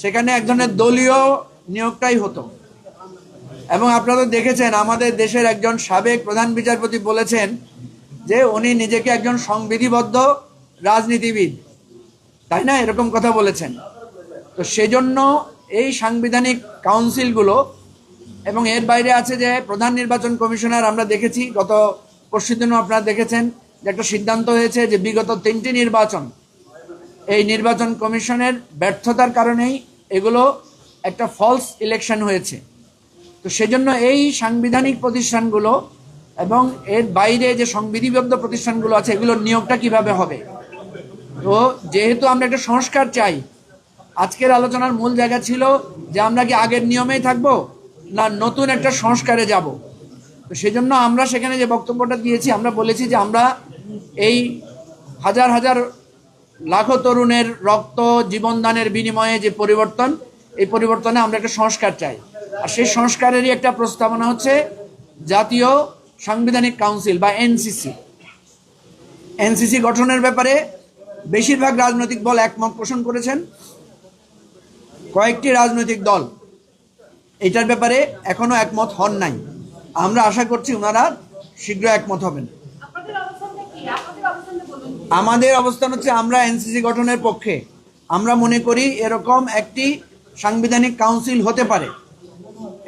সেখানে এক ধরনের দলীয় নিয়োগটাই হতো। এবং আপনারা দেখেছেন, আমাদের দেশের একজন সাবেক প্রধান বিচারপতি বলেছেন যে উনি নিজেকে একজন সংবিধিবদ্ধ রাজনীতিবিদ। তাই না? এরকম কথা বলেছেন। তো সেজন্য এই সাংবিধানিক কাউন্সিলগুলো এবং এর বাইরে আছে যে প্রধান নির্বাচন কমিশনার আমরা দেখেছি, গত পরশু দিনও আপনারা দেখেছেন যে একটা সিদ্ধান্ত হয়েছে যে বিগত তিনটি নির্বাচন এই নির্বাচন কমিশনের ব্যর্থতার কারণেই এগুলো একটা ফলস ইলেকশন হয়েছে। তো সেজন্য এই সাংবিধানিক প্রতিষ্ঠানগুলো এবং এর বাইরে যে সংবিধিবদ্ধ প্রতিষ্ঠানগুলো আছে, এগুলোর নিয়োগটা কীভাবে হবে? তো যেহেতু আমরা একটা সংস্কার চাই, আজকের আলোচনার মূল জায়গা ছিল যে আমরা কি আগের নিয়মেই থাকব না নতুন একটা সংস্কারে যাব? তো সেজন্য আমরা সেখানে যে বক্তব্যটা দিয়েছি, আমরা বলেছি যে আমরা এই হাজার হাজার লাখো তরুণের রক্ত জীবনদানের বিনিময়ে যে পরিবর্তন, এই পরিবর্তনে আমরা একটা সংস্কার চাই। আর সেই সংস্কারেরই একটা প্রস্তাবনা হচ্ছে জাতীয় সাংবিধানিক কাউন্সিল বা এনসিসি। এনসিসি গঠনের ব্যাপারে বেশিরভাগ রাজনৈতিক দল একমত পোষণ করেছেন। কয়েকটি রাজনৈতিক দল এটার ব্যাপারে এখনও একমত হন নাই। আমরা আশা করছি ওনারা শীঘ্র একমত হবেন। আমাদের অবস্থান হচ্ছে আমরা এনসিসি গঠনের পক্ষে। আমরা মনে করি এরকম একটি সাংবিধানিক কাউন্সিল হতে পারে।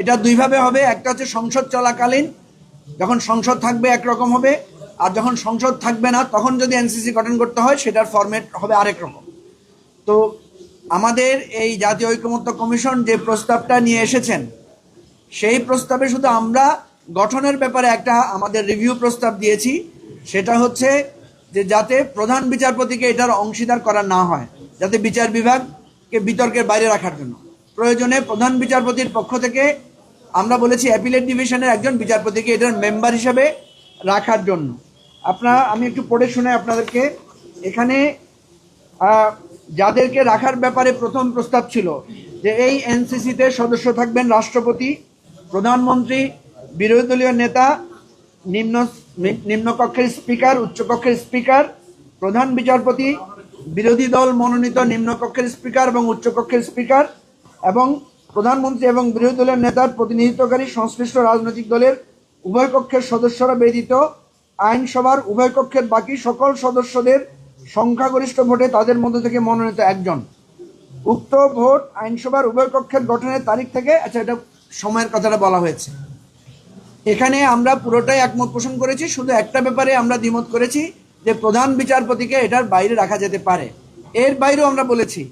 এটা দুইভাবে হবে, একটা হচ্ছে সংসদ চলাকালীন, যখন সংসদ থাকবে একরকম হবে, আর যখন সংসদ থাকবে না, তখন যদি এনসিসি গঠন করতে হয়, সেটার ফরম্যাট হবে আরেক রকম। তো আমাদের এই জাতীয় ঐকমত্য কমিশন যে প্রস্তাবটা নিয়ে এসেছেন, সেই প্রস্তাবে শুধু আমরা গঠনের ব্যাপারে একটা আমাদের রিভিউ প্রস্তাব দিয়েছি, সেটা হচ্ছে যে যাতে প্রধান বিচারপতিকে এটার অংশীদার করা না হয়, যাতে বিচার বিভাগকে বিতর্কের বাইরে রাখার জন্য। প্রয়োজনে প্রধান বিচারপতির পক্ষ থেকে আমরা বলেছি অ্যাপিলেট ডিভিশনের একজন বিচারপতিকে এটার মেম্বার হিসাবে রাখার জন্য। আপনারা, আমি একটু পড়ে শুনে আপনাদেরকে, এখানে যাদেরকে রাখার ব্যাপারে প্রথম প্রস্তাব ছিল যে এই এনসিসিতে সদস্য থাকবেন রাষ্ট্রপতি, প্রধানমন্ত্রী, বিরোধী দলীয় নেতা, নিম্ন নিম্নকক্ষের স্পিকার, উচ্চকক্ষের স্পিকার, প্রধান বিচারপতি, বিরোধী দল মনোনীত নিম্নকক্ষের স্পিকার এবং উচ্চকক্ষের স্পিকার, এবং প্রধানমন্ত্রী এবং বিরোধী দলের নেতার প্রতিনিধিত্বকারী সংশ্লিষ্ট রাজনৈতিক দলের উভয় কক্ষের সদস্যরা ব্যতীত আইনসভার উভয় কক্ষের বাকি সকল সদস্যদের সংখ্যাগরিষ্ঠ ভোটে তাদের মধ্যে থেকে মনোনীত একজন। উক্ত ভোট আইনসভার উভয় কক্ষের গঠনের তারিখ থেকে আচ্ছা এটা সময়ের কথাটা বলা হয়েছে। এখানে আমরা পুরোটাই একমত পোষণ করেছি, শুধু একটা ব্যাপারে আমরা দ্বিমত করেছি যে প্রধান বিচারপতিকে এটার বাইরে রাখা যেতে পারে। এর বাইরেও আমরা বলেছি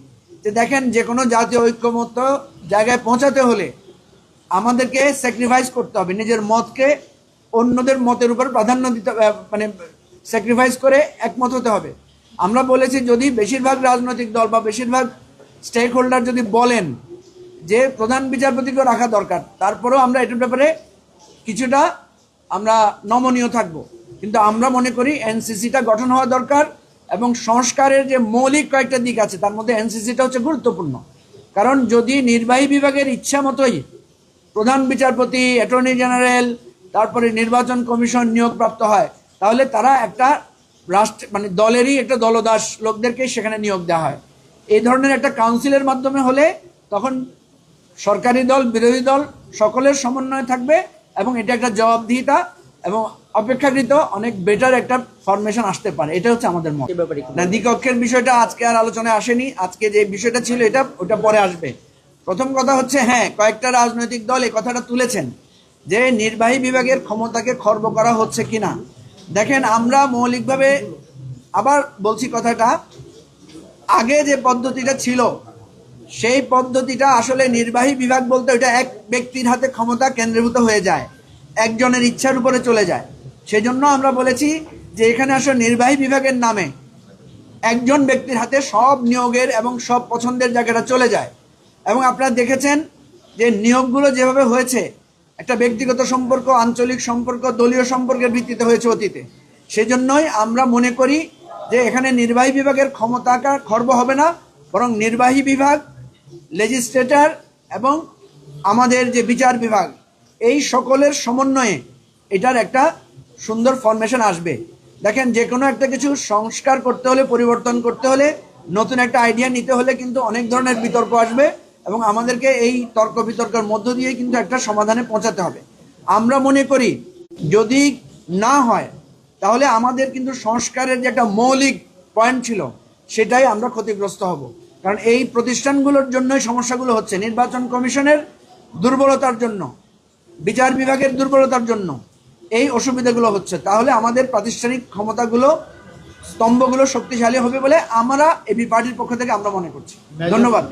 যে দেখেন, যে কোনো জাতীয় ঐক্যমত্য জায়গায় পৌঁছাতে হলে আমাদেরকে স্যাক্রিফাইস করতে হবে, নিজের মতকে অন্যদের মতের উপর প্রাধান্য দিতে মানে স্যাক্রিফাইস করে একমত হতে হবে। আমরা বলেছি যদি বেশিরভাগ রাজনৈতিক দল বা বেশিরভাগ স্টেক হোল্ডার যদি বলেন যে প্রধান বিচারপতিকে রাখা দরকার, তারপরেও আমরা এটার ব্যাপারে কিছুটা আমরা নমনীয় থাকব। কিন্তু আমরা মনে করি এনসিসিটা গঠন হওয়া দরকার এবং সংস্কারের যে মৌলিক কয়েকটা দিক আছে, তার মধ্যে এনসিসিটা হচ্ছে গুরুত্বপূর্ণ। কারণ যদি নির্বাহী বিভাগের ইচ্ছা মতোই প্রধান বিচারপতি, অ্যাটর্নি জেনারেল, তারপরে নির্বাচন কমিশন নিয়োগপ্রাপ্ত হয়, তাহলে তারা একটা রাষ্ট্র মানে দলেরই একটা দলদাস লোকদেরকে সেখানে নিয়োগ দেওয়া হয়। এই ধরনের একটা কাউন্সিলের মাধ্যমে হলে তখন সরকারি দল, বিরোধী দল সকলের সমন্বয় থাকবে এবং এটা একটা জবাবদিহিতা এবং অপেক্ষাকৃত অনেক বেটার একটা ফরমেশন আসতে পারে। এটা হচ্ছে আমাদের মত। দ্বিকক্ষের বিষয়টা আজকে আর আলোচনায় আসেনি। আজকে যে বিষয়টা ছিল এটা ওটা পরে আসবে। প্রথম কথা হচ্ছে হ্যাঁ কয়েকটা রাজনৈতিক দল এই কথাটা তুলেছেন যে নির্বাহী বিভাগের ক্ষমতাকে খর্ব করা হচ্ছে কিনা। দেখেন আমরা মৌলিকভাবে আবার বলছি কথাটা আগে যে পদ্ধতিটা ছিল সেই পদ্ধতিটা আসলে নির্বাহী বিভাগ বলতে ওটা এক ব্যক্তির হাতে ক্ষমতা কেন্দ্রীভূত হয়ে যায়, একজনের ইচ্ছার উপরে চলে যায়। সেজন্য আমরা বলেছি যে এখানে আসলে নির্বাহী বিভাগের নামে একজন ব্যক্তির হাতে সব নিয়োগের এবং সব পছন্দের জায়গাটা চলে যায়। এবং আপনারা দেখেছেন যে নিয়োগগুলো যেভাবে হয়েছে, একটা ব্যক্তিগত সম্পর্ক, আঞ্চলিক সম্পর্ক, দলীয় সম্পর্কের ভিত্তিতে হয়েছে অতীতে। সেজন্যই আমরা মনে করি যে এখানে নির্বাহী বিভাগের ক্ষমতাটা খর্ব হবে না, বরং নির্বাহী বিভাগ লেজিসলেটর এবং আমাদের যে বিচার বিভাগ, এই সকলের সমন্বয়ে এটার একটা সুন্দর ফরমেশন আসবে। দেখেন যে কোনো একটা কিছু সংস্কার করতে হলে, পরিবর্তন করতে হলে, নতুন একটা আইডিয়া নিতে হলে কিন্তু অনেক ধরনের বিতর্ক আসবে এবং আমাদেরকে এই তর্ক বিতর্কের মধ্য দিয়ে কিন্তু একটা সমাধানে পৌঁছাতে হবে। আমরা মনে করি, যদি না হয়, তাহলে আমাদের কিন্তু সংস্কারের যে একটা মৌলিক পয়েন্ট ছিল, সেটাই আমরা ক্ষতিগ্রস্ত হব। কারণ এই প্রতিষ্ঠানগুলোর জন্যই সমস্যাগুলো হচ্ছে নির্বাচন কমিশনের দুর্বলতার জন্য বিচার বিভাগের দুর্বলতার জন্য এই অসুবিধাগুলো হচ্ছে। তাহলে আমাদের প্রাতিষ্ঠানিক ক্ষমতাগুলো স্তম্ভগুলো শক্তিশালী হবে বলে আমরা এবি পার্টির পক্ষ থেকে আমরা মনে করছি। ধন্যবাদ।